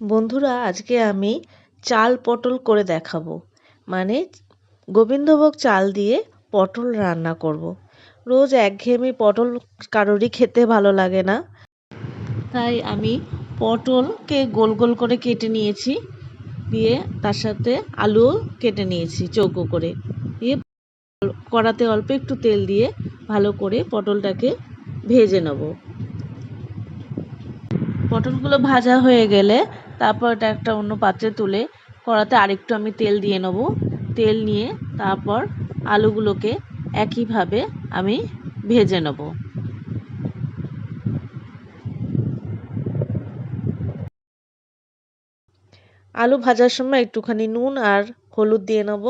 বন্ধুরা, আজকে আমি চাল পটল করে দেখাবো। মানে গোবিন্দভোগ চাল দিয়ে পটল রান্না করব। রোজ একঘেয়েমি পটল কারোরই খেতে ভালো লাগে না। তাই আমি পটলকে গোল গোল করে কেটে নিয়েছি। দিয়ে তার সাথে আলুও কেটে নিয়েছি চৌকো করে। দিয়ে কড়াতে অল্প একটু তেল দিয়ে ভালো করে পটলটাকে ভেজে নেব। পটলগুলো ভাজা হয়ে গেলে তারপর এটা একটা অন্য পাত্রে তুলে কড়াতে আরেকটু আমি তেল দিয়ে নেব। তেল নিয়ে তারপর আলুগুলোকে একইভাবে আমি ভেজে নেব। আলু ভাজার সময় একটুখানি নুন আর হলুদ দিয়ে নেব।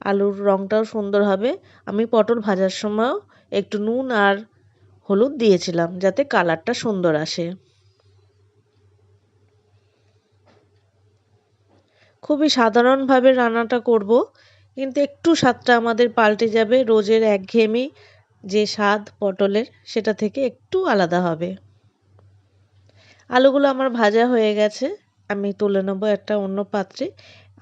আলুর রঙটাও সুন্দর হবে। আমি পটল ভাজার সময়ও একটু নুন আর হলুদ দিয়েছিলাম যাতে কালারটা সুন্দর আসে। খুবই সাধারণভাবে রান্নাটা করব, কিন্তু একটু স্বাদটা আমাদের পাল্টে যাবে। রোজের একঘেয়েমি যে স্বাদ পটলের, সেটা থেকে একটু আলাদা হবে। আলুগুলো আমার ভাজা হয়ে গেছে, আমি তুলে নেব একটা অন্য পাত্রে,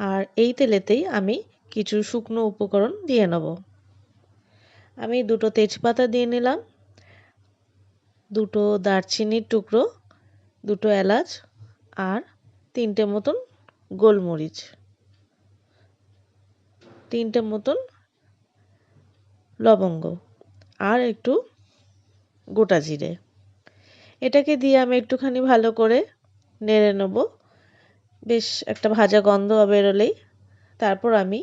আর এই তেলেতেই আমি কিছু শুকনো উপকরণ দিয়ে নেব। আমি দুটো তেজপাতা দিয়ে নিলাম, দুটো দারচিনির টুকরো, দুটো এলাচ, আর তিনটে মতন গোলমরিচ। তিনটে মতন লবঙ্গ আর একটু গোটা জিরে। এটাকে দিয়ে আমি একটুখানি ভালো করে নেড়ে নেব। বেশ একটা ভাজা গন্ধ বেরোলেই তারপর আমি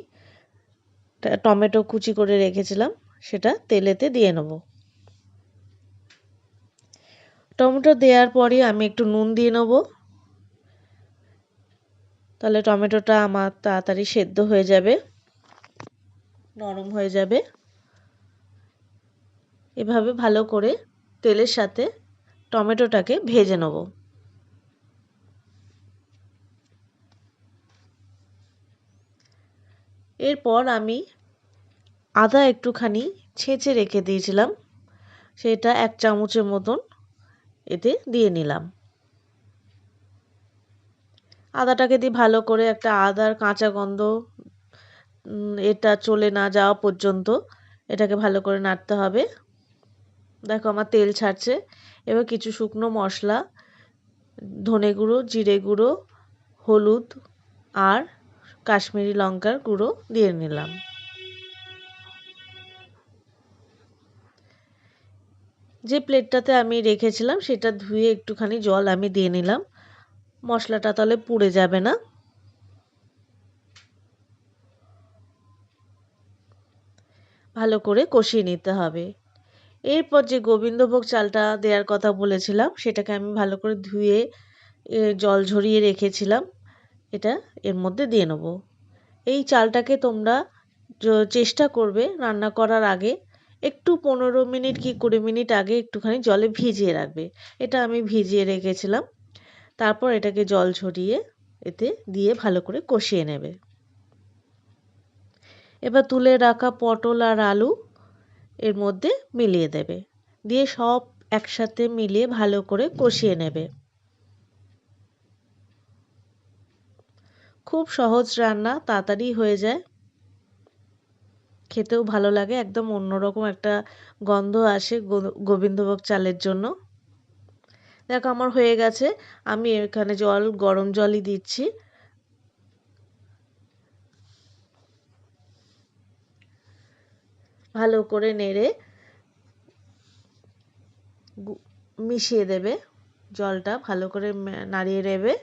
টমেটো কুচি করে রেখেছিলাম, সেটা তেলেতে দিয়ে নেব। টমেটো দেওয়ার পরই আমি একটু নুন দিয়ে নেব। তাহলে টমেটোটা আমার তাড়াতাড়ি সেদ্ধ হয়ে যাবে, নরম হয়ে যাবে। এভাবে ভালো করে তেলের সাথে টমেটোটাকে ভেজে নেব। এরপর আমি আদা একটুখানি ছেঁচে রেখে দিয়েছিলাম, সেটা এক চামচের মতন এতে দিয়ে নিলাম। আদাটাকে দিয়ে ভালো করে একটা আদার কাঁচা গন্ধ এটা চলে না যাওয়া পর্যন্ত এটাকে ভালো করে নাড়তে হবে। দেখো আমার তেল ছাড়ছে। এবার কিছু শুকনো মশলা, ধনে গুঁড়ো, জিরে গুঁড়ো, হলুদ আর কাশ্মীরি লঙ্কার গুঁড়ো দিয়ে নিলাম। যে প্লেটটাতে আমি রেখেছিলাম সেটা ধুয়ে একটুখানি জল আমি দিয়ে নিলাম। মশলাটা তাহলে পুড়ে যাবে না। ভালো করে কষিয়ে নিতে হবে। এরপর যে গোবিন্দভোগ চালটা দেওয়ার কথা বলেছিলাম, সেটাকে আমি ভালো করে ধুয়ে জল ঝরিয়ে রেখেছিলাম, এটা এর মধ্যে দিয়ে নেব। এই চালটাকে তোমরা চেষ্টা করবে রান্না করার আগে, একটু পনেরো মিনিট কি কুড়ি মিনিট আগে একটুখানি জলে ভিজিয়ে রাখবে। এটা আমি ভিজিয়ে রেখেছিলাম। তারপর এটাকে জল ঝরিয়ে এতে দিয়ে ভালো করে কষিয়ে নেবে। এবার তুলে রাখা পটল আর আলু এর মধ্যে মিলিয়ে দেবে। দিয়ে সব একসাথে মিলিয়ে ভালো করে কষিয়ে নেবে। খুব সহজ রান্না, তাড়াতাড়ি হয়ে যায়। খেতেও ভালো লাগে, একদম অন্যরকম একটা গন্ধ আসে গোবিন্দভোগ চালের জন্য। দেখো আমার হয়ে গেছে। আমি এখানে জল, গরম জলই দিচ্ছি। ভালো করে নেড়ে মিশিয়ে দেবে জলটা, ভালো করে নাড়িয়ে নেবে।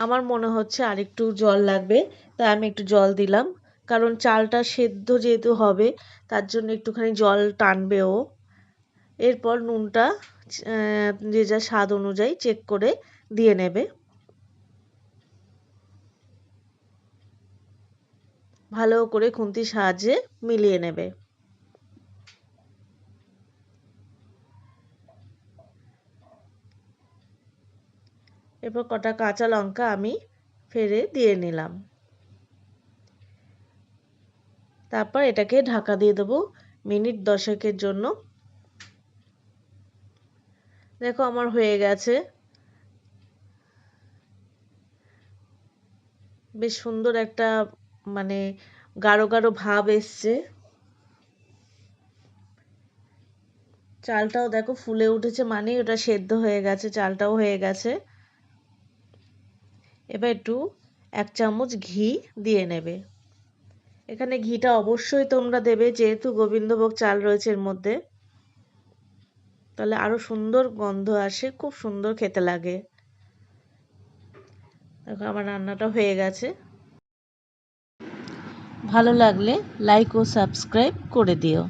আমার মনে হচ্ছে আর একটু জল লাগবে, তাই আমি একটু জল দিলাম। কারণ চালটা সেদ্ধ যেহেতু হবে, তার জন্য একটুখানি জল টানবেও এরপর নুনটা যে যা স্বাদ অনুযায়ী চেক করে দিয়ে নেবে। ভালো করে খুন্তির সাহায্যে মিলিয়ে নেবে। এরপর কটা কাঁচা লঙ্কা আমি ফেরে দিয়ে নিলাম। তারপর এটাকে ঢাকা দিয়ে দেবো মিনিট দশেকের জন্য। দেখো আমার হয়ে গেছে। বেশ সুন্দর একটা মানে গাঢ় গাঢ় ভাব এসছে। চালটাও দেখো ফুলে উঠেছে মানে ওটা সেদ্ধ হয়ে গেছে, চালটাও হয়ে গেছে। এবার একটু এক চামচ ঘি দিয়ে নেবে। এখানে ঘিটা অবশ্যই তোমরা দেবে, যেহেতু গোবিন্দভোগ চাল রয়েছে এর মধ্যে। তাহলে আরও সুন্দর গন্ধ আসে, খুব সুন্দর খেতে লাগে। দেখো আমার রান্নাটা হয়ে গেছে। ভালো লাগলে লাইক ও সাবস্ক্রাইব করে দিও।